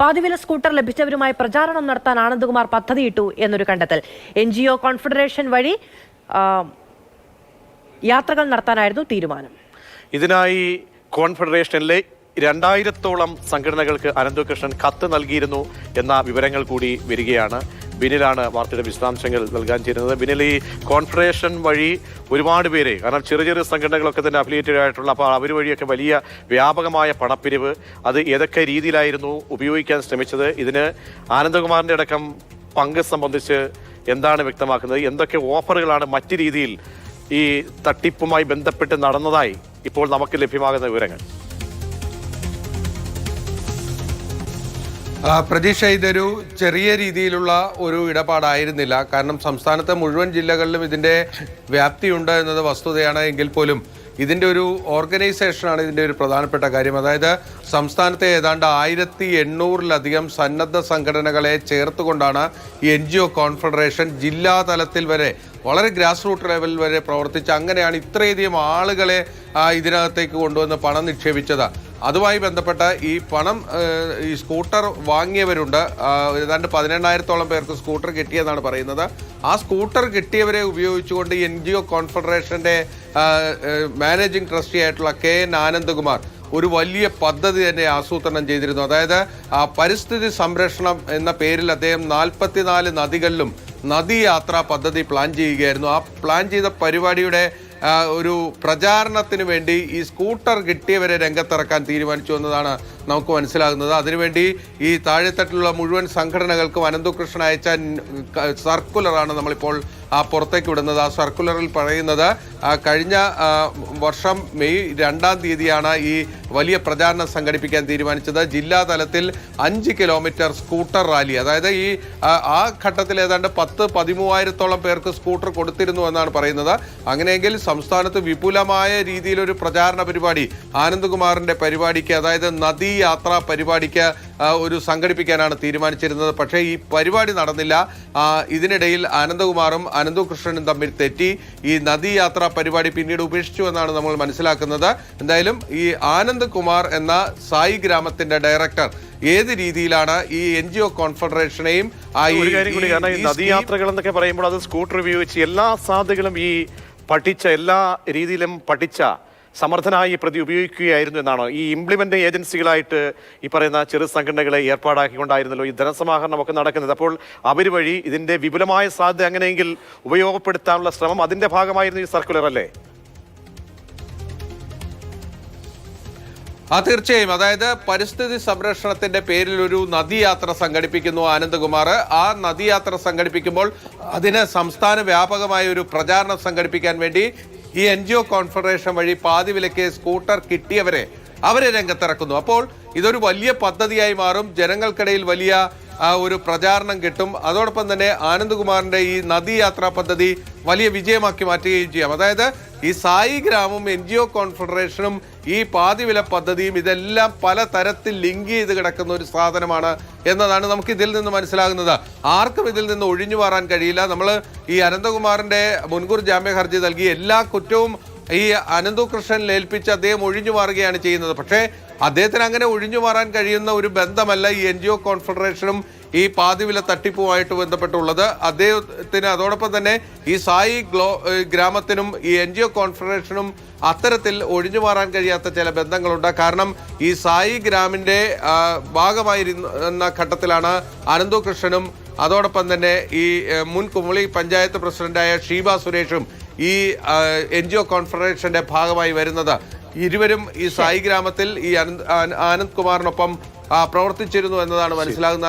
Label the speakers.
Speaker 1: പാതിവില scooter ലഭിച്ചവരുമായി പ്രചാരണം നടത്താൻ ആനന്ദകുമാർ പദ്ധതിയിട്ടു എന്നൊരു കണ്ടെത്തൽ. എൻ ജി ഒ കോൺഫെഡറേഷൻ വഴി യാത്രകൾ നടത്താനായിരുന്നു തീരുമാനം.
Speaker 2: ഇതിനായി കോൺഫെഡറേഷനിലെ രണ്ടായിരത്തോളം സംഘടനകൾക്ക് അനന്തകൃഷ്ണൻ കത്ത് നൽകിയിരുന്നു എന്ന വിവരങ്ങൾ കൂടി വരികയാണ്. ബിനിലാണ് വാർത്തയുടെ വിശദാംശങ്ങൾ നൽകാൻ ചേരുന്നത് ബിനിൽ ഈ കോൺഫെഡറേഷൻ വഴി ഒരുപാട് പേരെ കാരണം ചെറിയ ചെറിയ സംഘടനകളൊക്കെ തന്നെ അഫിലിയേറ്റഡ് ആയിട്ടുള്ള അപ്പോൾ അവർ വഴിയൊക്കെ വലിയ വ്യാപകമായ പണപ്പിരിവ് അത് ഏതൊക്കെ രീതിയിലായിരുന്നു ഉപയോഗിക്കാൻ ശ്രമിച്ചത്? ഇതിന് ആനന്ദകുമാറിന്റെ അടക്കം പങ്ക് സംബന്ധിച്ച് എന്താണ് വ്യക്തമാക്കുന്നത്? എന്തൊക്കെ ഓഫറുകളാണ് മറ്റു രീതിയിൽ ഈ തട്ടിപ്പുമായി ബന്ധപ്പെട്ട് നടന്നതായി ഇപ്പോൾ നമുക്ക് ലഭ്യമാകുന്ന വിവരങ്ങൾ?
Speaker 3: പ്രതീക്ഷ ഇതൊരു ചെറിയ രീതിയിലുള്ള ഒരു ഇടപാടായിരുന്നില്ല. കാരണം സംസ്ഥാനത്തെ മുഴുവൻ ജില്ലകളിലും ഇതിന്റെ വ്യാപ്തിയുണ്ട് എന്നത് വസ്തുതയാണ് എങ്കിൽ പോലും ഇതിന്റെ ഒരു ഓർഗനൈസേഷനാണ് ഇതിന്റെ ഒരു പ്രധാനപ്പെട്ട കാര്യം. അതായത് സംസ്ഥാനത്തെ ഏതാണ്ട് ആയിരത്തി എണ്ണൂറിലധികം സന്നദ്ധ സംഘടനകളെ ചേർത്തുകൊണ്ടാണ് ഈ എൻ ജി ഒ കോൺഫെഡറേഷൻ ജില്ലാ തലത്തിൽ വരെ വളരെ ഗ്രാസ് റൂട്ട് ലെവൽ വരെ പ്രവർത്തിച്ച് അങ്ങനെയാണ് ഇത്രയധികം ആളുകളെ ഇതിനകത്തേക്ക് കൊണ്ടുവന്ന് പണം നിക്ഷേപിച്ചത്. അതുമായി ബന്ധപ്പെട്ട ഈ പണം ഈ സ്കൂട്ടർ വാങ്ങിയവരുണ്ട്. ഏതാണ്ട് പതിനെണ്ണായിരത്തോളം പേർക്ക് സ്കൂട്ടർ കിട്ടിയെന്നാണ് പറയുന്നത്. ആ സ്കൂട്ടർ കിട്ടിയവരെ ഉപയോഗിച്ചുകൊണ്ട് എൻ ജി ഒ കോൺഫെഡറേഷന്റെ ആ, മാനേജിംഗ് ട്രസ്റ്റി ആയിട്ടുള്ള കെ എൻ ആനന്ദകുമാർ ഒരു വലിയ പദ്ധതി തന്നെ ആസൂത്രണം ചെയ്തിരുന്നു. അതായത് പരിസ്ഥിതി സംരക്ഷണം എന്ന പേരിൽ അദ്ദേഹം നാൽപ്പത്തിനാല് നദികളിലും നദീയാത്രാ പദ്ധതി പ്ലാൻ ചെയ്യുകയായിരുന്നു. ആ പ്ലാൻ ചെയ്ത പരിപാടിയുടെ ഒരു പ്രചാരണത്തിന് വേണ്ടി ഈ സ്കൂട്ടർ കിട്ടിയവരെ രംഗത്തിറക്കാൻ തീരുമാനിച്ചു എന്നതാണ് നമുക്ക് മനസ്സിലാകുന്നത്. അതിനുവേണ്ടി ഈ താഴെത്തട്ടിലുള്ള മുഴുവൻ സംഘടനകൾക്കും അനന്തകൃഷ്ണൻ അയച്ച സർക്കുലറാണ് നമ്മളിപ്പോൾ പുറത്തേക്ക് വിടുന്നത്. ആ സർക്കുലറിൽ പറയുന്നത് കഴിഞ്ഞ വർഷം മെയ് രണ്ടാം തീയതിയാണ് ഈ വലിയ പ്രചാരണം സംഘടിപ്പിക്കാൻ തീരുമാനിച്ചത്. ജില്ലാ തലത്തിൽ അഞ്ച് കിലോമീറ്റർ സ്കൂട്ടർ റാലി. അതായത് ഈ ആ, ഘട്ടത്തിൽ ഏതാണ്ട് പത്ത് പതിമൂവായിരത്തോളം പേർക്ക് സ്കൂട്ടർ കൊടുത്തിരുന്നു എന്നാണ് പറയുന്നത്. അങ്ങനെയെങ്കിൽ സംസ്ഥാനത്ത് വിപുലമായ രീതിയിലൊരു പ്രചാരണ പരിപാടി ആനന്ദ്കുമാറിന്റെ പരിപാടിക്ക് അതായത് നദീ യാത്രാ പരിപാടിക്ക് ഒരു സംഘടിപ്പിക്കാനാണ് തീരുമാനിച്ചിരുന്നത്. പക്ഷേ ഈ പരിപാടി നടന്നില്ല. ഇതിനിടയിൽ ആനന്ദകുമാറും അനന്തകൃഷ്ണനും തമ്മിൽ തെറ്റി. ഈ നദീ യാത്രാ പരിപാടി പിന്നീട് ഉപേക്ഷിച്ചു എന്നാണ് നമ്മൾ മനസ്സിലാക്കുന്നത്. എന്തായാലും ഈ ആനന്ദ് കുമാർ എന്ന സായി ഗ്രാമത്തിന്റെ ഡയറക്ടർ ഏത് രീതിയിലാണ് ഈ എൻ ജി ഒ കോൺഫെഡറേഷനെയും
Speaker 2: ഒരു കാര്യം കൂടി കാരണം ഈ നദീയാത്രകൾ എന്നൊക്കെ പറയുമ്പോൾ അത് സ്കൂട്ടർ ഉപയോഗിച്ച് എല്ലാ സാധ്യതകളും ഈ പഠിച്ച എല്ലാ രീതിയിലും പഠിച്ച സമർത്ഥനായി പ്രതി ഉപയോഗിക്കുകയായിരുന്നു എന്നാണോ? ഈ ഇംപ്ലിമെന്റ് ഏജൻസികളായിട്ട് ഈ പറയുന്ന ചെറു സംഘടനകളെ ഏർപ്പാടാക്കിക്കൊണ്ടായിരുന്നല്ലോ ഈ ധനസമാഹരണമൊക്കെ നടക്കുന്നത്. അപ്പോൾ അവർ വഴി ഇതിന്റെ വിപുലമായ സാധ്യത അങ്ങനെയെങ്കിൽ ഉപയോഗപ്പെടുത്താനുള്ള ശ്രമം അതിന്റെ ഭാഗമായിരുന്നു ഈ സർക്കുലർ അല്ലേ?
Speaker 3: ആ തീർച്ചയായും. അതായത് പരിസ്ഥിതി സംരക്ഷണത്തിന്റെ പേരിൽ ഒരു നദിയാത്ര സംഘടിപ്പിക്കുന്നു ആനന്ദകുമാർ. ആ നദിയാത്ര സംഘടിപ്പിക്കുമ്പോൾ അതിന് സംസ്ഥാന വ്യാപകമായ ഒരു പ്രചാരണം സംഘടിപ്പിക്കാൻ വേണ്ടി ഈ എൻ ജി ഒ കോൺഫെഡറേഷൻ വഴി പാതി വിലക്ക് സ്കൂട്ടർ കിട്ടിയവരെ അവരെ രംഗത്തിറക്കുന്നു. അപ്പോൾ ഇതൊരു വലിയ പദ്ധതിയായി മാറും. ജനങ്ങൾക്കിടയിൽ വലിയ ഒരു പ്രചാരണം കിട്ടും. അതോടൊപ്പം തന്നെ ആനന്ദ്കുമാറിന്റെ ഈ നദീയാത്രാ പദ്ധതി വലിയ വിജയമാക്കി മാറ്റുകയും ചെയ്യാം. അതായത് ഈ സായി ഗ്രാമും എൻ ജി ഒ കോൺഫെഡറേഷനും ഈ പാതിവില പദ്ധതിയും ഇതെല്ലാം പല തരത്തിൽ ലിങ്ക് ചെയ്ത് കിടക്കുന്ന ഒരു സാധനമാണ് എന്നതാണ് നമുക്ക് ഇതിൽ നിന്ന് മനസ്സിലാകുന്നത്. ആർക്കും ഇതിൽ നിന്ന് ഒഴിഞ്ഞു മാറാൻ കഴിയില്ല. നമ്മൾ ഈ അനന്തകുമാറിന്റെ മുൻകൂർ ജാമ്യ ഹർജി നൽകി എല്ലാ കുറ്റവും ഈ അനന്തു കൃഷ്ണൻ ഏൽപ്പിച്ച് അദ്ദേഹം ഒഴിഞ്ഞു മാറുകയാണ് ചെയ്യുന്നത്. പക്ഷേ അദ്ദേഹത്തിന് അങ്ങനെ ഒഴിഞ്ഞു മാറാൻ കഴിയുന്ന ഒരു ബന്ധമല്ല ഈ എൻ ജി ഒ കോൺഫെഡറേഷനും ഈ പാതിവില തട്ടിപ്പുമായിട്ട് ബന്ധപ്പെട്ടുള്ളത്. അദ്ദേഹത്തിന് അതോടൊപ്പം തന്നെ ഈ സായി ഗ്ലോ ഗ്രാമത്തിനും ഈ എൻ ജി ഒ കോൺഫെഡറേഷനും അത്തരത്തിൽ ഒഴിഞ്ഞു മാറാൻ കഴിയാത്ത ചില ബന്ധങ്ങളുണ്ട്. കാരണം ഈ സായി ഗ്രാമിന്റെ ഭാഗമായിരുന്ന ഘട്ടത്തിലാണ് അനന്തു കൃഷ്ണനും അതോടൊപ്പം തന്നെ ഈ മുൻ കുമളി പഞ്ചായത്ത് പ്രസിഡന്റായ ഷീബ സുരേഷും ഈ എൻ ജി ഒ കോൺഫെഡറേഷന്റെ ഭാഗമായി വരുന്നത്. ഇരുവരും ഈ സായി ഗ്രാമത്തിൽ ഈ ആനന്ദ് കുമാറിനൊപ്പം പ്രവർത്തിച്ചിരുന്നു എന്നതാണ് മനസ്സിലാകുന്നത്.